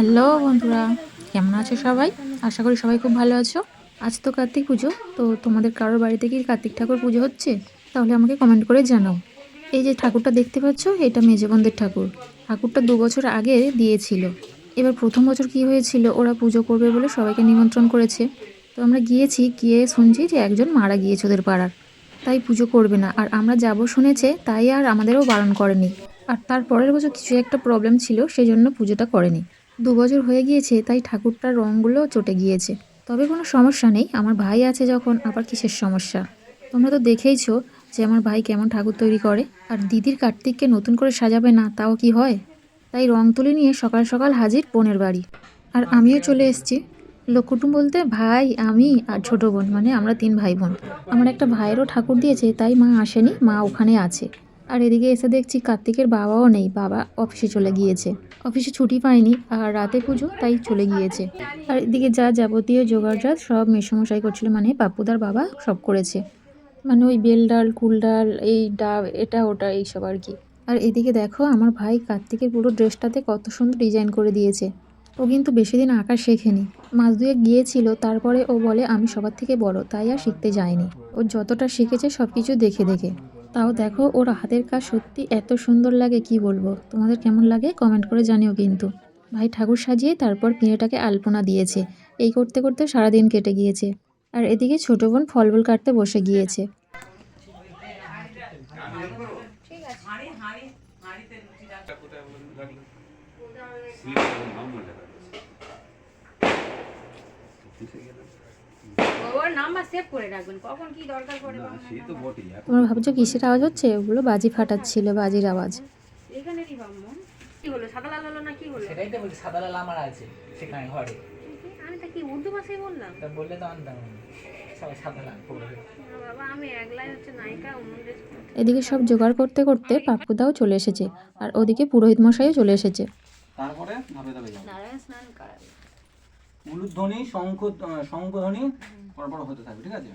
Hello বন্ধুরা, কেমন আছো সবাই? আশা করি সবাই খুব ভালো আছো। আজ তো কার্তিক পুজো, তো তোমাদের কারোর বাড়িতে কি কার্তিক ঠাকুর পুজো হচ্ছে? তাহলে আমাকে কমেন্ট করে জানাও। এই যে ঠাকুরটা দেখতে পাচ্ছ, এটা মেজবন্দের ঠাকুর। ঠাকুরটা দু বছর আগে দিয়েছিল। এবার প্রথম বছর কি হয়েছিল, ওরা পুজো করবে বলে সবাইকে নিমন্ত্রণ করেছে। তো আমরা গিয়েছি, গিয়ে শুনছি যে একজন মারা গিয়েছে ওদের পাড়ার। তাই পুজো করবে না, আর আমরা যাব শুনেছে, তাই আর আমাদেরও বারণ করেনি। আর তার পরের বছর কিছু একটা প্রবলেম ছিল সেই জন্য পুজোটা করেনি। দু বছর হয়ে গিয়েছে, তাই ঠাকুরটার রঙগুলো চটে গিয়েছে। তবে কোনো সমস্যা নেই, আমার ভাই আছে যখন, আবার কিসের সমস্যা? তোমরা তো দেখেইছো যে আমার ভাই কেমন ঠাকুর তৈরি করে, আর দিদির কার্তিককে নতুন করে সাজাবে না, তাও কি হয়? তাই রং তুলি নিয়ে সকাল সকাল হাজির বোনের বাড়ি। আর আমিও চলে এসেছি। লোককুটুম বলতে ভাই, আমি আর ছোট বোন মানে আমরা তিন ভাই বোন। আমার একটা ভাইয়েরও ঠাকুর দিয়েছে, তাই মা আসেনি, মা ওখানে আছে। আর এদিকে এসে দেখছি কার্তিকের বাবাও নেই, বাবা অফিসে চলে গিয়েছে। অফিসে ছুটি পায়নি আর রাতে পুজো, তাই চলে গিয়েছে। আর এদিকে যা যাবতীয় জোগাড়জাত সব মেসমশাই করছিল মানে পাপ্পুদার বাবা সব করেছে। মানে ওই বেল ডাল, কুল ডাল, এই ডাব, এটা, ওটা, এইসব আর কি। আর এদিকে দেখো আমার ভাই কার্তিকের পুরো ড্রেসটাতে কত সুন্দর ডিজাইন করে দিয়েছে। ও কিন্তু বেশি দিন আঁকা শেখেনি। মাস দুয়েক গিয়েছিল, তারপরে ও বলে, আমি সবার থেকে বড়, তাই আর শিখতে যায়নি ও যতটা শিখেছে সব কিছু দেখে দেখে। তাও দেখো ওর হাতের কাজ সত্যি এত সুন্দর লাগে, কি বলব? তোমাদের কেমন লাগে? কমেন্ট করে জানিও কিন্তু। ভাই ঠাকুর সাজিয়ে তারপর পিঁড়েটাকে আলপনা দিয়েছে। এই করতে করতে সারাদিন কেটে গিয়েছে। আর এদিকে ছোট বোন ফলমূল কাটতে বসে গিয়েছে। ওর নাম্বার তোমরা ভাবছ কিসের আওয়াজ হচ্ছে? ওগুলো বাজি ফাটাচ্ছিল বাজির আওয়াজ। এখানেরই বাম্মন কি হলো সাদা লাল হলো না কি হলো? সেটাই তো বলছি সাদা লাল আমার আছে সেখানে ঘরে। আমি তা কি উর্দু ভাষায় বললাম? তা বললে তো আনতাম আমি। সবাই সাদা লাল পড়বে না বাবা আমি একলাই হচ্ছে নায়িকা অন্য ড্রেস এদিকে সব জোগাড় করতে করতে পাপ্পুদাও চলে এসেছে আর ওদিকে পুরোহিত মশাইও চলে এসেছে। তারপরে ধাপে ধাপে নারায়ণ স্নান করাবে। উলুধ্বনি শঙ্খ শঙ্খধ্বনি পরপর হতে থাকবে ঠিক আছে?